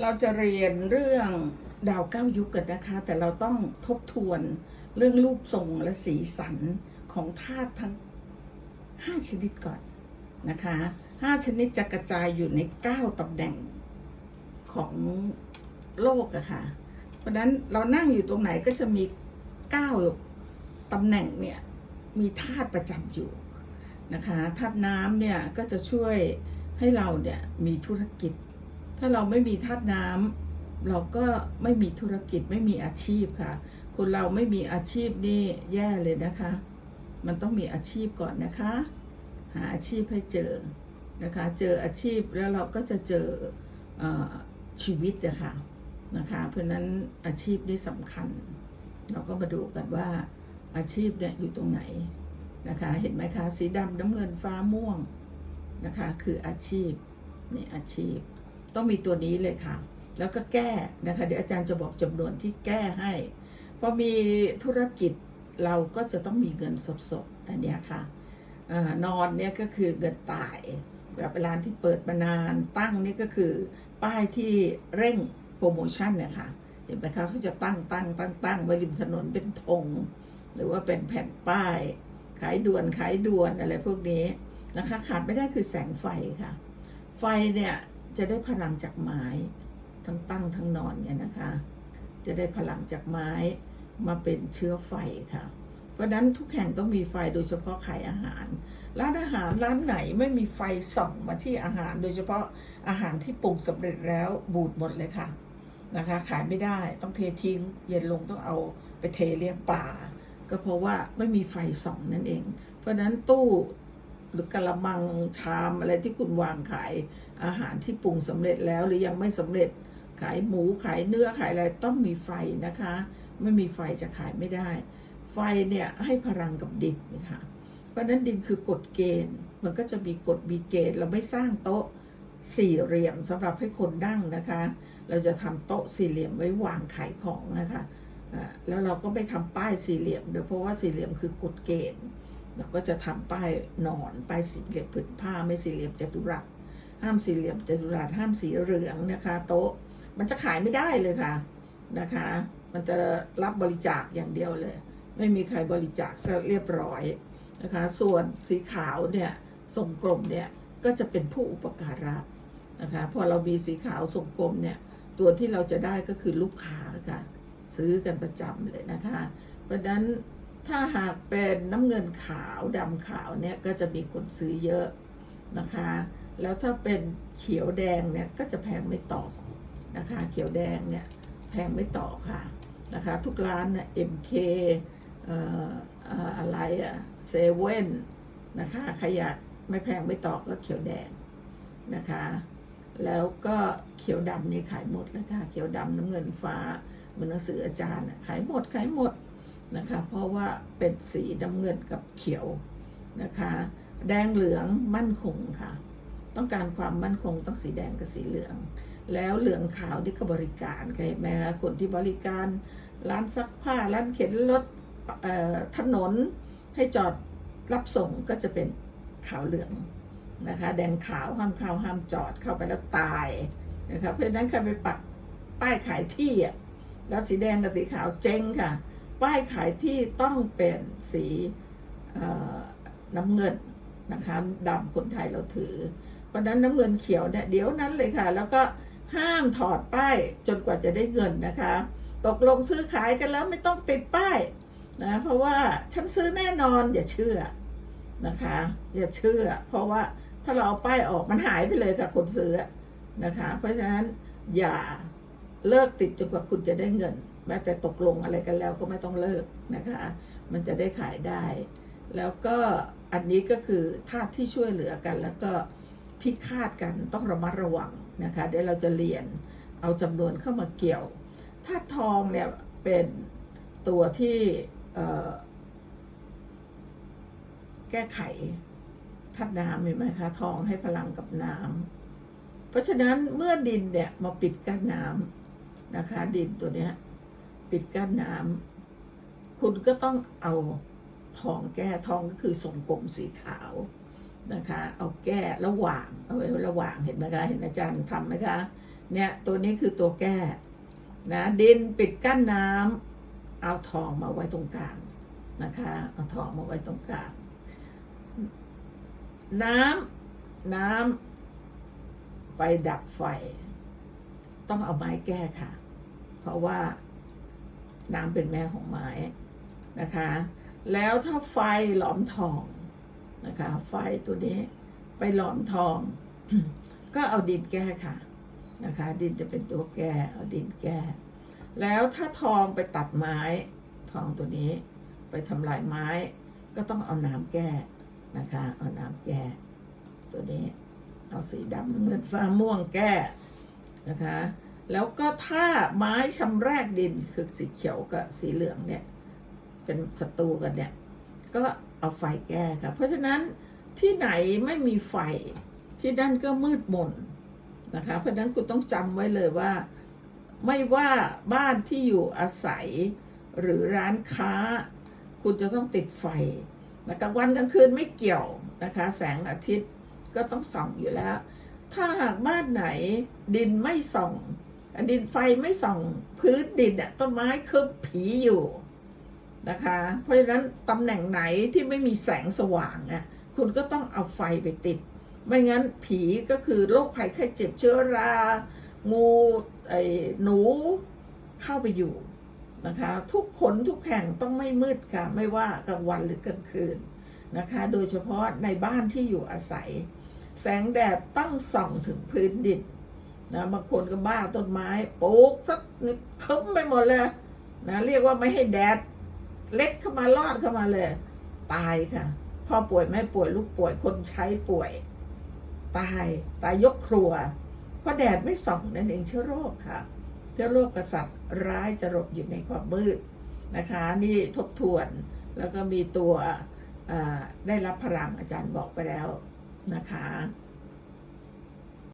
เราจะเรียนเรื่องดาวเก้ายุคกันนะคะ แต่เราต้องทบทวนเรื่องรูปทรงและสีสันของธาตุทั้ง 5 ชนิดก่อนนะคะ 5 ชนิดจะกระจายอยู่ใน 9ตำแหน่งของโลกอะค่ะ เพราะฉะนั้นเรานั่งอยู่ตรงไหนก็จะมี 9ตำแหน่งเนี่ยมีธาตุประจำอยู่นะคะธาตุน้ำเนี่ยก็จะช่วยให้เราเนี่ยมีธุรกิจ ถ้าเราไม่มีธาตุน้ำเราก็ไม่มีธุรกิจไม่มีอาชีพค่ะ คนเราไม่มีอาชีพนี่แย่เลยนะคะ มันต้องมีอาชีพก่อนนะคะ หาอาชีพให้เจอนะคะ เจออาชีพแล้วเราก็จะเจอเอชีวิตนะคะนะคะ เพราะนั้นอาชีพนี่สำคัญ เราก็มาดูกันว่าอาชีพเนี่ยอยู่ตรงไหนนะคะ เห็นไหมคะ สีดำน้ำเงินฟ้าม่วงนะคะ คืออาชีพนี่อาชีพ ต้องมีตัวนี้เลยค่ะ แล้วก็แก้นะคะ เดี๋ยวอาจารย์จะบอกจำนวนที่แก้ให้พอมีธุรกิจเราก็จะต้องมีเงินสดๆอันนี้ค่ะอนอนเนี่ยก็คือเงินตายแบบร้านที่เปิดมานานตั้งนี่ก็คือ ป้ายที่เร่งโปรโมชั่นเนี่ยค่ะเห็นไหมคะเขาจะตั้งตั้งตั้งตั้งไว้ริมถนนเป็นธงหรือว่าเป็นแผ่นป้าย ขายด่วนขายด่วนอะไรพวกนี้นะคะขาดไม่ได้คือแสงไฟค่ะ ไฟเนี่ย จะได้พลังจากไม้ทั้งตั้งทั้งนอนเนี่ยนะคะ จะได้พลังจากไม้มาเป็นเชื้อไฟค่ะ เพราะนั้นทุกแห่งต้องมีไฟโดยเฉพาะขายอาหาร ร้านอาหารร้านไหนไม่มีไฟส่องมาที่อาหาร โดยเฉพาะอาหารที่ปรุงสำเร็จแล้วบูดหมดเลยค่ะนะคะ ขายไม่ได้ต้องเททิ้ง เย็นลงต้องเอาไปเทเลี้ยงป่า ก็เพราะว่าไม่มีไฟส่องนั่นเอง เพราะนั้นตู้ หรือกระมังชามอะไรที่คุณวางขายอาหารที่ปรุงสำเร็จแล้วหรือยังไม่สำเร็จขายหมูขายเนื้อขายอะไรต้องมีไฟนะคะ ไม่มีไฟจะขายไม่ได้ ไฟเนี่ยให้พลังกับดินนะคะเพราะนั้นดินคือกฎเกณฑ์ มันก็จะมีกฎมีเกณฑ์เราไม่สร้างโต๊ะสี่เหลี่ยมสำหรับให้คนนั่งนะคะ เราจะทำโต๊ะสี่เหลี่ยมไว้วางขายของนะคะแล้วเราก็ไม่ทำป้ายสี่เหลี่ยมด้วยเพราะว่าสี่เหลี่ยมคือกฎเกณฑ์ เราก็จะทำป้ายนอนป้ายสี่เหลี่ยมผืนผ้าไม่สี่เหลี่ยมจัตุรัสห้ามสี่เหลี่ยมจัตุรัสห้ามสีเหลืองนะคะ โต๊ะมันจะขายไม่ได้เลยค่ะนะคะ มันจะรับบริจาคอย่างเดียวเลย ไม่มีใครบริจาคก็เรียบร้อยนะคะ ส่วนสีขาวเนี่ยทรงกลมเนี่ยก็จะเป็นผู้อุปการะนะคะพอเรามีสีขาวทรงกลมเนี่ยตัวที่เราจะได้ก็คือลูกค้าค่ะ ซื้อกันประจำเลยนะคะ เพราะฉะนั้น ถ้าหากเป็นน้ำเงินขาวดำขาวเนี่ยก็จะมีคนซื้อเยอะนะคะ แล้วถ้าเป็นเขียวแดงเนี่ยก็จะแพงไม่ต่อนะคะ เขียวแดงเนี่ยแพงไม่ต่อค่ะนะคะ ทุกร้านเนี่ย MK เอ่อเอ่ออะไรอะเซเว่นนะคะใครอยากไม่แพงไม่ต่อก็เขียวแดงนะคะ แล้วก็เขียวดำนี่ขายหมดแล้วค่ะ เขียวดำน้ำเงินฟ้าเหมือนหนังสืออาจารย์ขายหมดขายหมด นะคะ เพราะว่าเป็นสีน้ำเงินกับเขียวนะคะ แดงเหลืองมั่นคงค่ะ ต้องการความมั่นคงต้องสีแดงกับสีเหลือง แล้วเหลืองขาวนี่ก็บริการค่ะเห็นไหมคะคนที่บริการร้านซักผ้าร้านเข็นรถถนนให้จอดรับส่งก็จะเป็นขาวเหลืองนะคะ แดงขาวห้ามเข้าห้ามจอดเข้าไปแล้วตายนะคะเพราะฉะนั้นใครไปปักป้ายขายที่อะแล้วสีแดงกับสีขาวเจ๊งค่ะ ป้ายขายที่ต้องเป็นสีน้ำเงินนะคะดำคนไทยเราถือ เพราะฉะนั้นน้ำเงินเขียวเนี่ยเดี๋ยวนั้นเลยค่ะ แล้วก็ห้ามถอดป้ายจนกว่าจะได้เงินนะคะ ตกลงซื้อขายกันแล้วไม่ต้องติดป้ายนะเพราะว่าฉันซื้อแน่นอนอย่าเชื่อนะคะ อย่าเชื่อ เพราะว่าถ้าเราเอาป้ายออกมันหายไปเลยค่ะคนซื้อนะคะ เพราะฉะนั้นอย่าเลิกติดจนกว่าคุณจะได้เงิน แม้แต่ตกลงอะไรกันแล้วก็ไม่ต้องเลิกนะคะ มันจะได้ขายได้ แล้วก็อันนี้ก็คือธาตุที่ช่วยเหลือกัน แล้วก็พิฆาตกันต้องระมัดระวังนะคะเดี๋ยวเราจะเรียนเอาจำนวนเข้ามาเกี่ยวธาตุทองเนี่ยเป็นตัวที่แก้ไขธาตุน้ำเห็นไหมคะทองให้พลังกับน้ำเพราะฉะนั้นเมื่อดินเนี่ยมาปิดกั้นน้ำนะคะดินตัวเนี้ย ปิดกั้นน้ำคุณก็ต้องเอาทองแก้ทองก็คือทรงกลมสีขาวนะคะ เอาแก้ระหว่างเอาไว้ระหว่างเห็นไหมคะเห็นอาจารย์ทำไหมคะเนี่ยตัวนี้คือตัวแก้นะดินปิดกั้นน้ำเอาทองมาไว้ตรงกลางนะคะเอาทองมาไว้ตรงกลางน้ำน้ำไปดับไฟ ต้องเอาไม้แก้ค่ะ เพราะว่า น้ำเป็นแม่ของไม้นะคะ แล้วถ้าไฟหลอมทองนะคะ ไฟตัวนี้ไปหลอมทอง ก็เอาดินแก้ค่ะนะคะ ดินจะเป็นตัวแก้เอาดินแก้ แล้วถ้าทองไปตัดไม้ทองตัวนี้ ไปทำลายไม้ ก็ต้องเอาน้ำแก้นะคะ เอาน้ำแก้ตัวนี้ เอาสีดำเงินฟ้าม่วงแก้นะคะ แล้วก็ถ้าไม้ชำแรกดินคือสีเขียวกับสีเหลืองเนี่ย เป็นศัตรูกันเนี่ย ก็เอาไฟแก้ค่ะ เพราะฉะนั้นที่ไหนไม่มีไฟที่นั่นก็มืดมนนะคะ เพราะฉะนั้นคุณต้องจำไว้เลยว่า ไม่ว่าบ้านที่อยู่อาศัย หรือร้านค้า คุณจะต้องติดไฟนะกลางวันกลางคืนไม่เกี่ยวนะคะ แสงอาทิตย์ก็ต้องส่องอยู่แล้ว ถ้าหากบ้านไหนดินไม่ส่อง ดินไฟไม่ส่องพื้นดินเนี่ยต้นไม้คือผีอยู่นะคะ เพราะฉะนั้นตำแหน่งไหนที่ไม่มีแสงสว่างอะคุณก็ต้องเอาไฟไปติด ไม่งั้นผีก็คือโรคภัยไข้เจ็บเชื้อรา งูไอ้หนูเข้าไปอยู่นะคะ ทุกคนทุกแห่งต้องไม่มืดค่ะ ไม่ว่ากลางวันหรือกลางคืนนะคะ โดยเฉพาะในบ้านที่อยู่อาศัย แสงแดดต้องส่องถึงพื้นดิน นะบางคนก็บ้าต้นไม้ปลูกสักคึ้มไปหมดเลยนะเรียกว่าไม่ให้แดด เล็ดเข้ามาลอดเข้ามาเลย ตายค่ะ พ่อป่วยแม่ป่วยลูกป่วยคนใช้ป่วย ตายตายยกครัว เพราะแดดไม่ส่องนั่นเองเชื้อโรคค่ะ เชื้อโรคกษัตริย์ร้ายจะหลบอยู่ในความมืดนะคะ นี่ทบทวนแล้วก็มีตัวได้รับพลังอาจารย์บอกไปแล้วนะคะ